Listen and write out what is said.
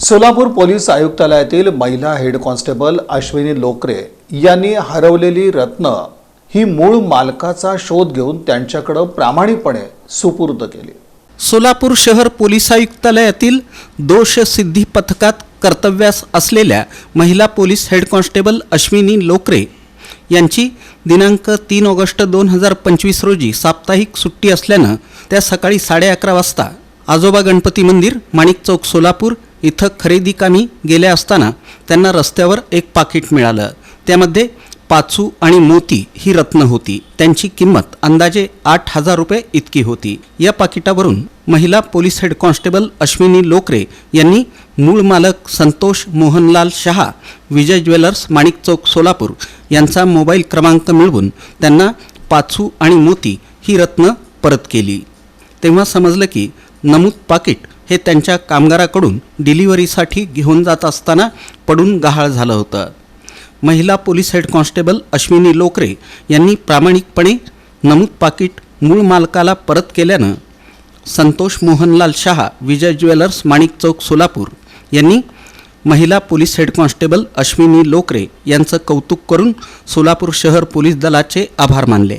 Solapur police आयुक्तालयातील महिला head constable Ashwini Lokare यांनी हरवलेली रत्न ही मूळ मालकाचा शोध घेऊन त्यांच्याकडे प्रामाणिकपणे सुपूर्द केली. सोलापूर शहर पोलीस आयुक्तालयातील दोष सिद्धी पथकात कर्तव्यास असलेल्या महिला police head constable Ashwini Lokare यांची दिनांक तीन ऑगस्ट दोन हजार पंचवीस रोजी साप्ताहिक सुट्टी असल्यानं त्या सकाळी साडे अकरा वाजता आजोबा गणपती मंदिर माणिक चौक सोलापूर इथं खरेदी कामी गेल्या असताना त्यांना रस्त्यावर एक पाकिट मिळालं. त्यामध्ये पाचू आणि मोती ही रत्न होती. त्यांची किंमत अंदाजे आठ हजार रुपये इतकी होती. या पाकिटावरून महिला police head constable Ashwini Lokare यांनी मूळ मालक संतोष मोहनलाल शहा विजय ज्वेलर्स माणिक चौक सोलापूर यांचा मोबाईल क्रमांक मिळवून त्यांना पाचू आणि मोती ही रत्न परत केली. तेव्हा समजलं की नमूद पाकिट हे त्यांच्या कामगाराकडून डिलिव्हरीसाठी घेऊन जात असताना पडून गहाळ झालं होतं. महिला police head constable Ashwini Lokare यांनी प्रामाणिकपणे नमूद पाकिट मूळ मालकाला परत केल्यानं संतोष मोहनलाल शहा विजय ज्वेलर्स माणिक चौक सोलापूर यांनी महिला police head constable Ashwini Lokare यांचं कौतुक करून सोलापूर शहर पोलीस दलाचे आभार मानले.